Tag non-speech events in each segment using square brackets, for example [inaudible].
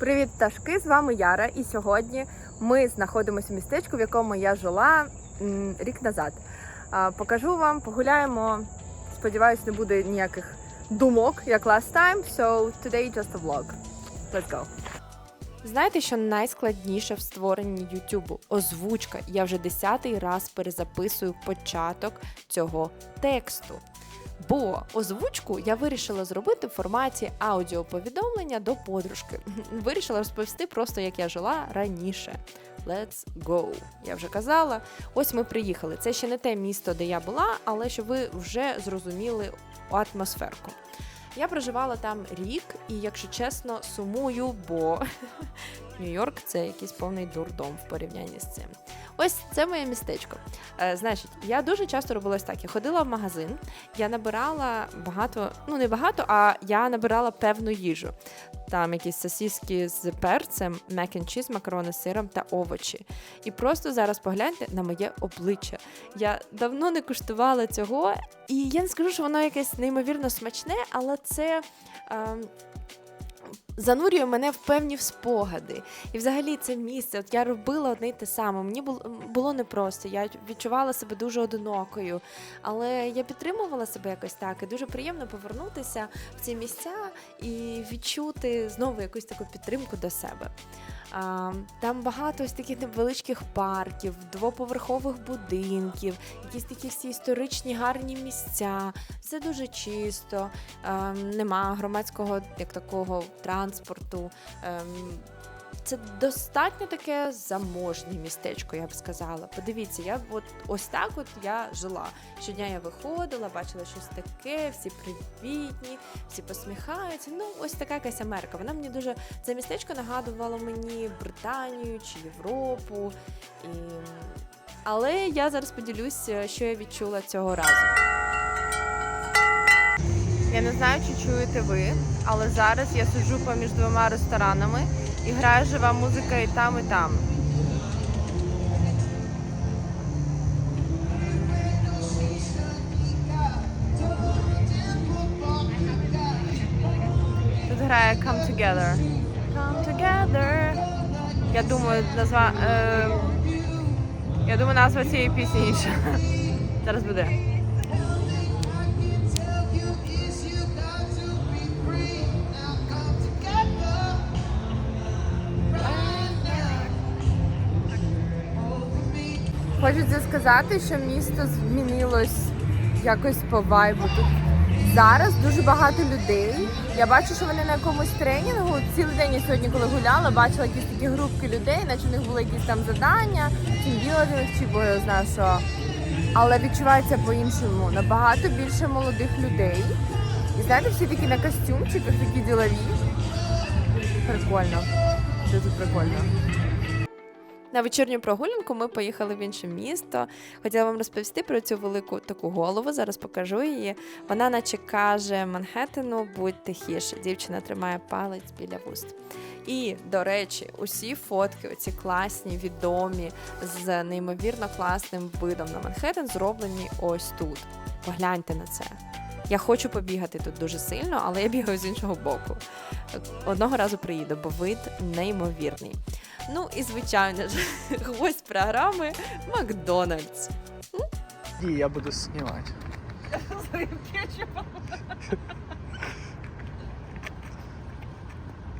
Привіт, пташки! З вами Яра, і сьогодні ми знаходимося в містечку, в якому я жила рік назад. Покажу вам, погуляємо. Сподіваюсь, не буде ніяких думок, як last time. So today just a vlog. Let's go. Знаєте, що найскладніше в створенні Ютубу? Озвучка. Я вже десятий раз перезаписую початок цього тексту. Бо озвучку я вирішила зробити в форматі аудіоповідомлення до подружки. [laughs] Вирішила розповісти просто, як я жила раніше. Let's go! Я вже казала. Ось ми приїхали. Це ще не те місто, де я була, але щоб ви вже зрозуміли атмосферку. Я проживала там рік, і, якщо чесно, сумую, бо [laughs] Нью-Йорк це якийсь повний дурдом в порівнянні з цим. Ось це моє містечко. Е, значить, я дуже часто робила ось так. Я ходила в магазин, я набирала багато, ну не багато, а я набирала певну їжу. Там якісь сосиски з перцем, мек and чіз, макарони з сиром та овочі. І просто зараз погляньте на моє обличчя. Я давно не куштувала цього, і я не скажу, що воно якесь неймовірно смачне, але це. ем, Занурює мене в певні спогади. І взагалі це місце. От я робила одне й те саме. Мені було, непросто. Я відчувала себе дуже одинокою. Але я підтримувала себе якось так. І дуже приємно повернутися в ці місця і відчути знову якусь таку підтримку до себе. Там багато ось таких невеличких парків, двоповерхових будинків, якісь такі всі історичні гарні місця. Все дуже чисто, ем, нема громадського як такого транспорту. Ем, це достатньо таке заможне містечко, я б сказала. Подивіться, я от ось так от я жила. Щодня я виходила, бачила щось таке, всі привітні, всі посміхаються. Ну, ось така якась Америка. Вона мені дуже це містечко нагадувало мені Британію чи Європу. І... Але я зараз поділюся, що я відчула цього разу. Я не знаю, чи чуєте ви, але зараз я сиджу поміж двома ресторанами і грає жива музика і там, і там. Тут грає Come Together. Come Together. Я думаю, назва. Е, я думаю, назва цієї пісні інша. [laughs] Зараз буде. Хочеться сказати, що місто змінилось якось по вайбу. Тут зараз дуже багато людей. Я бачу, що вони на якомусь тренінгу. Цілий день я сьогодні, коли гуляла, бачила якісь такі групки людей, наче в них були якісь там завдання, тімбілдинг чи бо я знаю що. Але відчувається по-іншому. Набагато більше молодих людей. І знаєте, всі такі на костюмчиках, такі ділові. Прикольно. Дуже прикольно. На вечірню прогулянку ми поїхали в інше місто. Хотіла вам розповісти про цю велику таку голову. Зараз покажу її. Вона, наче каже Манхеттену, будь тихіше. Дівчина тримає палець біля вуст. І, до речі, усі фотки, оці класні, відомі, з неймовірно класним видом на Манхеттен, зроблені ось тут. Погляньте на це. Я хочу побігати тут дуже сильно, але я бігаю з іншого боку. Одного разу приїду, бо вид неймовірний. Ну і звичайно ж, [laughs] гость програми Макдональдс. И я буду снимать. [laughs]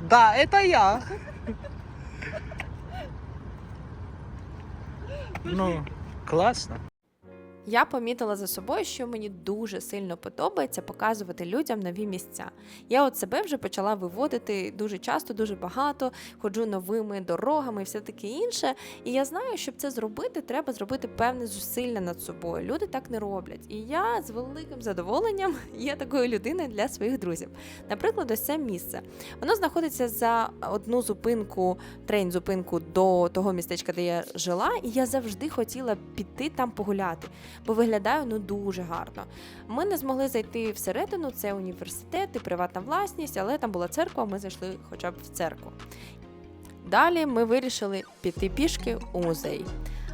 Да, это я. Ну, классно. Я помітила за собою, що мені дуже сильно подобається показувати людям нові місця. Я от себе вже почала виводити дуже часто, дуже багато, ходжу новими дорогами і все таке інше. І я знаю, щоб це зробити, треба зробити певне зусилля над собою. Люди так не роблять. І я з великим задоволенням [laughs] є такою людиною для своїх друзів. Наприклад, ось це місце. Воно знаходиться за одну зупинку, трейн-зупинку до того містечка, де я жила, і я завжди хотіла піти там погуляти бо виглядає ну дуже гарно. Ми не змогли зайти всередину, це університет і приватна власність, але там була церква, ми зайшли хоча б в церкву. Далі ми вирішили піти пішки у музей.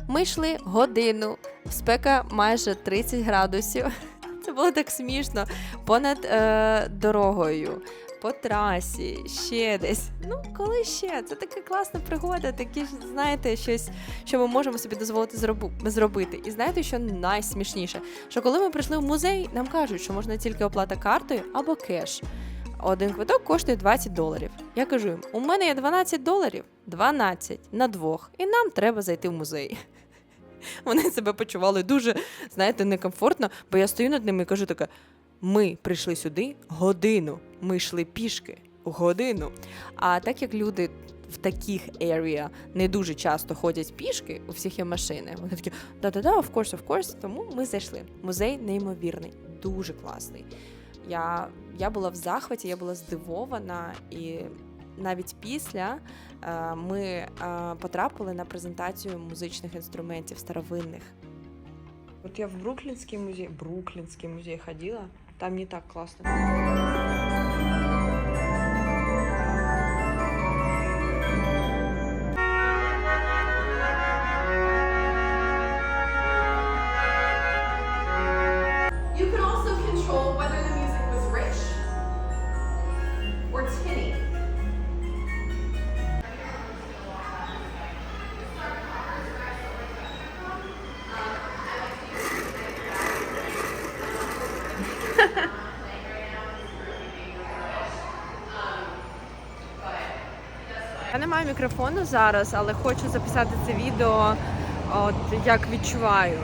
Ми йшли годину, спека майже 30 градусів. [laughs] Це було так смішно понад е, дорогою. По трасі, ще десь. Ну, коли ще? Це така класна пригода, такі ж, знаєте, щось, що ми можемо собі дозволити зробити. І знаєте, що найсмішніше? Що коли ми прийшли в музей, нам кажуть, що можна тільки оплата картою або кеш. Один квиток коштує 20 доларів. Я кажу їм: у мене є 12 доларів, 12 на двох, і нам треба зайти в музей. Вони себе почували дуже, знаєте, некомфортно, бо я стою над ними і кажу така: ми прийшли сюди годину, ми йшли пішки годину. А так як люди в таких area не дуже часто ходять пішки, у всіх є машини, вони такі да-да-да, of course, of course, тому ми зайшли. Музей неймовірний, дуже класний. Я, я була в захваті, я була здивована, і навіть після е, ми е, потрапили на презентацію музичних інструментів старовинних. От я в Бруклінський музей, Бруклінський музей ходила, там не так класно. Я не маю мікрофону зараз, але хочу записати це відео, от як відчуваю.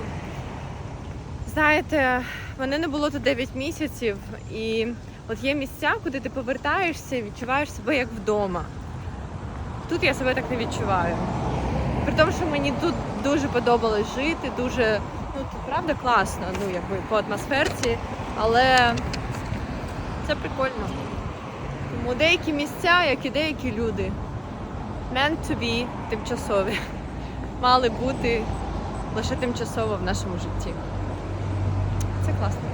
Знаєте, мене не було тут 9 місяців, і от є місця, куди ти повертаєшся і відчуваєш себе як вдома. Тут я себе так не відчуваю. При тому, що мені тут дуже подобалось жити, дуже, ну тут правда класно, ну якби по атмосферці, але це прикольно. Тому деякі місця, як і деякі люди, meant to be тимчасові, [laughs] мали бути лише тимчасово в нашому житті. Це класно.